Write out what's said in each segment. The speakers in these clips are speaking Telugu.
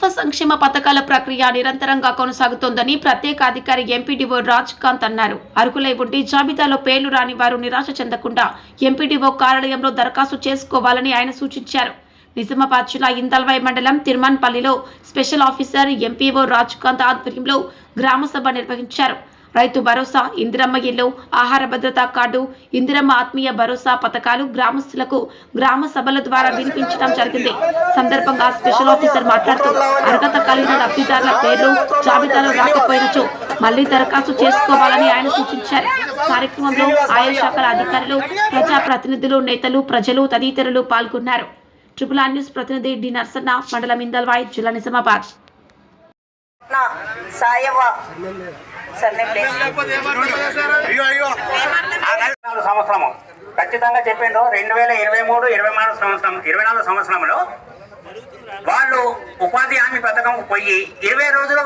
ప్రభుత్వ సంక్షేమ పథకాల ప్రక్రియ నిరంతరంగా కొనసాగుతోందని ప్రత్యేక అధికారి ఎంపీడీఓ రాజ్ కాంత్ అన్నారు. అర్హులై ఉండి జాబితాలో పేర్లు రాని వారు నిరాశ చెందకుండా ఎంపీడీఓ కార్యాలయంలో దరఖాస్తు చేసుకోవాలని ఆయన సూచించారు. నిజామాబాద్ జిల్లా ఇందల్వై మండలం తిరుమన్పల్లిలో special officer MPO Raj Kanth ఆధ్వర్యంలో గ్రామ సభ నిర్వహించారు. రైతు భరోసా ఇందిరమ్మ ఇల్లు ఆహార భద్రతా కార్డు ఇందిరమ్మ ఆత్మీయ భరోసా పథకాలు గ్రామస్తులకు గ్రామ సభల ద్వారా వినిపించడం జరిగింది. సందర్భంగా స్పెషల్ ఆఫీసర్ మాట్లాడుతూ అర్హత కలిగిన లబ్ధిదారుల పేర్లు జాబితాలో రాకపోయినచో మళ్ళీ దరఖాస్తు చేసుకోవాలని ఆయన సూచించారు. కార్యక్రమంలో ఆయా శాఖల అధికారులు ప్రజా ప్రతినిధులు నేతలు ప్రజలు తదితరులు పాల్గొన్నారు. ట్రిపుల్ ఆర్ న్యూస్ ప్రతినిధి డి నర్సన్న మండలం ఇందల్వాయి జిల్లా నిజామాబాద్. నా సాయవ సంవత్సరము. ఖచ్చితంగా చెప్పిండు రెండు వేల ఇరవై మూడు ఇరవై నాలుగు సంవత్సరం ఇరవై నాలుగు సంవత్సరంలో వాళ్ళు ఉపాధి హామీ పథకం పోయి ఇరవై రోజుల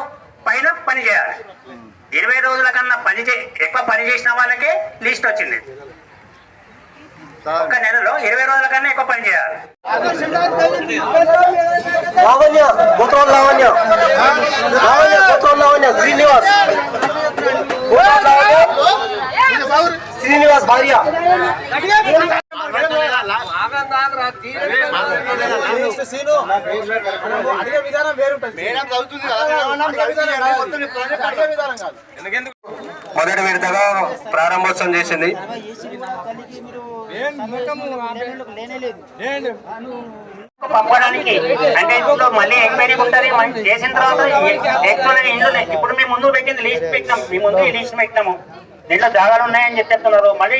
పైన పని చేయాలి. ఇరవై రోజుల కన్నా పని చే ఎక్కువ పని చేసిన వాళ్ళకే లిస్ట్ వచ్చింది. ఒక నెలలో ఇరవై రోజుల కన్నా ఎక్కువ పని చేయాలి. లావణ్య గుంటూరు లావణ్య. లావణ్య గుంటూరు లావణ్య శ్రీనివాస్. శ్రీనివాస్ భార్య. అడిగే విధానం వేరుంటుంది మేడం చదువుతుంది అడిగే విధానం కాదు మొదటి విడతగా ప్రారంభోత్సవం చేసింది. పంపడానికి అంటే ఇప్పుడు మళ్ళీ ఎంక్వైరీ ఉంటుంది మనం చేసిన తర్వాత ఉన్నాయి. ఇప్పుడు మేము ముందు పెట్టింది లిస్ట్ పెట్టినాం. మీ ముందు ఈ లిస్ట్ పెట్టినాము. దీంట్లో జాగాలు ఉన్నాయని చెప్పి చెప్తున్నారు మళ్ళీ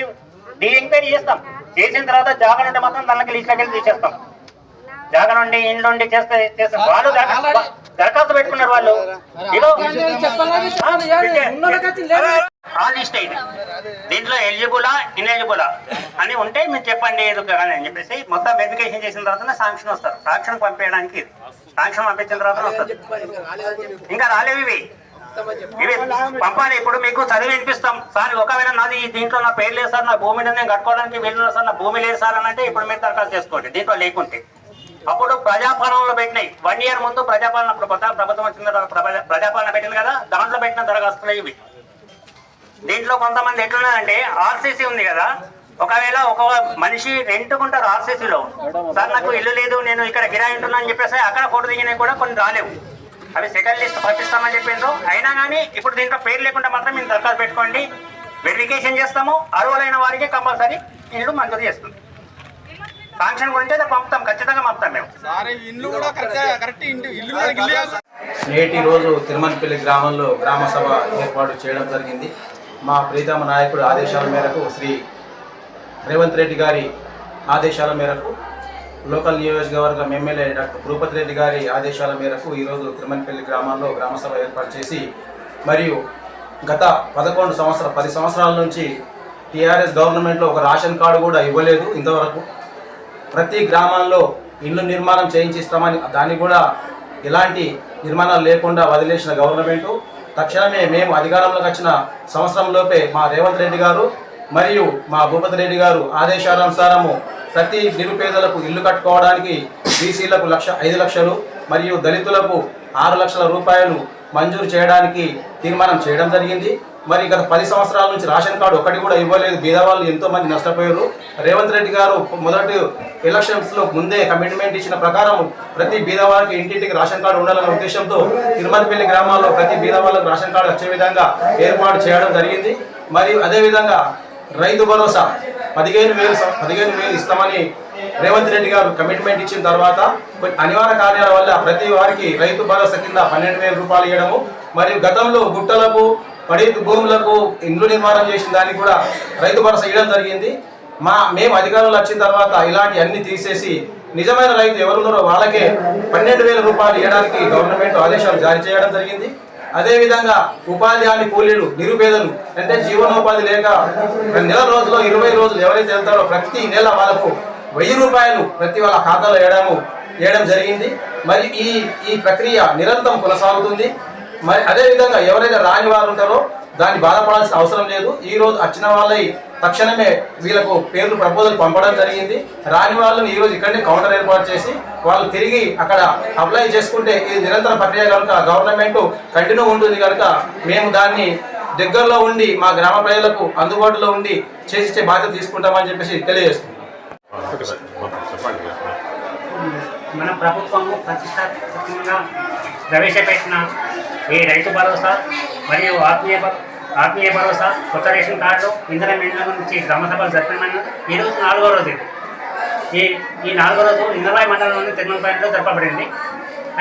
డీ ఎంక్వైరీ చేస్తాం. చేసిన తర్వాత జాగాలు ఉంటే మాత్రం దానికి లిస్ట్లోకి వెళ్ళి తీసేస్తాం. జాగా నుండి ఇండ్లు ఉండి చేస్తే చేస్తే వాళ్ళు దర- దరఖాస్తు పెట్టుకున్నారు వాళ్ళు. లిస్ట్ అయింది దీంట్లో ఎలిజిబులా ఇన్ఎలిజిబులా అని ఉంటే మీరు చెప్పండి ఏదో కానీ అని చెప్పేసి మొత్తం వెరిఫికేషన్ చేసిన తర్వాత శాంక్షన్ వస్తారు. శాంక్షన్ పంపించడానికి ఇది. శాంక్షన్ పంపించిన తర్వాత వస్తుంది ఇంకా రాలేవు ఇవి. ఇవి పంపాలి. ఇప్పుడు మీకు చదివి వినిపిస్తాం. సార్ ఒకవేళ నాది ఈ దీంట్లో నా పేరు లేదు సార్ నా భూమి నేను కట్టుకోవడానికి వీలు సార్ నా భూమి లేదు సార్ అని అంటే ఇప్పుడు మీరు దరఖాస్తు చేసుకోండి. దీంట్లో లేకుంటే. అప్పుడు ప్రజాపాలనలో పెట్టినాయి. వన్ ఇయర్ ముందు ప్రజాపాలన ప్రభుత్వం వచ్చిన తర్వాత ప్రజాపాలన పెట్టింది కదా దాంట్లో పెట్టిన దరఖాస్తులు ఇవి. దీంట్లో కొంతమంది ఎట్లున్నదంటే ఆర్సీసీ ఉంది కదా. ఒకవేళ ఒక మనిషి రెంట్కుంటారు ఆర్సీసీలో సార్ నాకు ఇల్లు లేదు నేను ఇక్కడ కిరాయి ఉంటున్నా అని చెప్పేసి అక్కడ ఫోటో దిగినవి కూడా కొన్ని రాలేవు. అవి సెకండ్ లిస్ట్ పంపిస్తామని చెప్పిండ్రు. అయినా కానీ ఇప్పుడు దీంట్లో పేరు లేకుండా మాత్రం మేము దరఖాస్తు పెట్టుకోండి. వెరిఫికేషన్ చేస్తాము. అర్హులైన వారికి కంపల్సరీ ఇల్లు మంజూరు చేస్తుంది ఫంక్షన్ గురించి అయితే పంపుతాం. ఖచ్చితంగా పంపుతాం మేము. ఇల్లు కూడా కరెక్ట్ కరెక్ట్ ఇంటి ఇల్లు కూడా ఇల్లు కాదు. నేటి రోజు తిరుమలపల్లి గ్రామంలో గ్రామ సభ ఏర్పాటు చేయడం జరిగింది. మా ప్రీతమ నాయకుడు ఆదేశాల మేరకు శ్రీ రేవంత్ రెడ్డి గారి ఆదేశాల మేరకు లోకల్ నియోజకవర్గం ఎమ్మెల్యే డాక్టర్ భూపతి రెడ్డి గారి ఆదేశాల మేరకు ఈరోజు తిరుమలపల్లి గ్రామాల్లో గ్రామసభ ఏర్పాటు చేసి మరియు గత పదకొండు సంవత్సరాల పది సంవత్సరాల నుంచి టీఆర్ఎస్ గవర్నమెంట్లో ఒక రేషన్ కార్డు కూడా ఇవ్వలేదు ఇంతవరకు. ప్రతి గ్రామాల్లో ఇల్లు నిర్మాణం చేయించిస్తామని దాన్ని కూడా ఎలాంటి నిర్మాణాలు లేకుండా వదిలేసిన గవర్నమెంటు తక్షణమే మేము అధికారంలోకి వచ్చిన సంవత్సరంలోపే మా రేవంత్ రెడ్డి గారు మరియు మా భూపతి రెడ్డి గారు ఆదేశానుసారము ప్రతి నిరుపేదలకు ఇల్లు కట్టుకోవడానికి బీసీలకు లక్ష ఐదు లక్షలు మరియు దళితులకు ఆరు లక్షల రూపాయలు మంజూరు చేయడానికి తీర్మానం చేయడం జరిగింది. మరి గత పది సంవత్సరాల నుంచి రేషన్ కార్డు ఒకటి కూడా ఇవ్వలేదు. బీదవాళ్ళు ఎంతో మంది నష్టపోయారు. రేవంత్ రెడ్డి గారు మొదటి ఎలక్షన్స్లో ముందే కమిట్మెంట్ ఇచ్చిన ప్రకారం ప్రతి బీదవాళ్ళకి ఇంటింటికి రేషన్ కార్డు ఉండాలనే ఉద్దేశంతో తిరుమలపల్లి గ్రామాల్లో ప్రతి బీదవాళ్ళకి రేషన్ కార్డు వచ్చే విధంగా ఏర్పాటు చేయడం జరిగింది. మరియు అదేవిధంగా రైతు భరోసా పదిహేను వేలు పదిహేను వేలు ఇస్తామని రేవంత్ రెడ్డి గారు కమిట్మెంట్ ఇచ్చిన తర్వాత అనివార్య కార్యాల వల్ల ప్రతి వారికి రైతు భరోసా కింద పన్నెండు వేల రూపాయలు ఇవ్వడము. మరియు గతంలో గుట్టలకు పడి భూములకు ఇండ్లు నిర్మాణం చేసిన దానికి కూడా రైతు భరోసా ఇవ్వడం జరిగింది. మా మేము అధికారంలో వచ్చిన తర్వాత ఇలాంటి అన్ని తీసేసి నిజమైన రైతు ఎవరున్నారో వాళ్ళకే పన్నెండు వేల రూపాయలు ఇవ్వడానికి గవర్నమెంట్ ఆదేశాలు జారీ చేయడం జరిగింది. అదేవిధంగా ఉపాధి హామీ కూలీలు నిరుపేదలు అంటే జీవనోపాధి లేక నెల రోజుల్లో ఇరవై రోజులు ఎవరైతే వెళ్తారో ప్రతి నెల వాళ్ళకు వెయ్యి రూపాయలు ప్రతి వాళ్ళ ఖాతాలో వేయడము వేయడం జరిగింది. మరి ఈ ఈ ప్రక్రియ నిరంతరం కొనసాగుతుంది. మరి అదేవిధంగా ఎవరైతే రాని వారు ఉంటారో దాన్ని బాధపడాల్సిన అవసరం లేదు. ఈ రోజు వచ్చిన వాళ్ళై తక్షణమే వీళ్ళకు పేర్లు ప్రపోజల్ పంపడం జరిగింది. రాని వాళ్ళని ఈ రోజు ఇక్కడనే కౌంటర్ ఏర్పాటు చేసి వాళ్ళు తిరిగి అక్కడ అప్లై చేసుకుంటే ఇది నిరంతర ప్రక్రియ కనుక గవర్నమెంట్ కంటిన్యూ ఉంటుంది కనుక మేము దాన్ని దగ్గరలో ఉండి మా గ్రామ ప్రజలకు అందుబాటులో ఉండి చేసిచ్చే బాధ్యత తీసుకుంటామని చెప్పేసి తెలియజేస్తున్నాం. మన ప్రభుత్వము ప్రతిష్టాత్మకంగా ప్రవేశపెట్టిన ఈ రైతు భరోసా మరియు ఆత్మీయ ఆత్మీయ భరోసా కొత్త రేషన్ కార్డు ఇంధన మిండ్ల నుంచి గ్రామ సభలు ఈరోజు నాలుగో రోజు ఈ ఈ నాలుగో రోజు ఇంద్రబాయి మండలంలోని తిరుమలపేటలో జరపబడింది.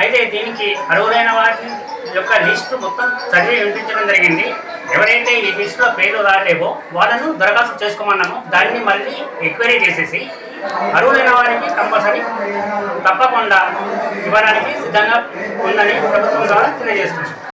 అయితే దీనికి అర్హులైన వారి యొక్క లిస్టు మొత్తం చదివి వినిపించడం జరిగింది. ఎవరైతే ఈ లిస్టులో పేర్లు రాలేవో వాళ్ళను దరఖాస్తు చేసుకోమన్నాము. దాన్ని మళ్ళీ ఎంక్వైరీ చేసేసి అర్హులైన వారికి కంపల్సరీ తప్పకుండా ఇవ్వడానికి సిద్ధంగా ఉందని ప్రభుత్వం ద్వారా తెలియజేస్తున్నాం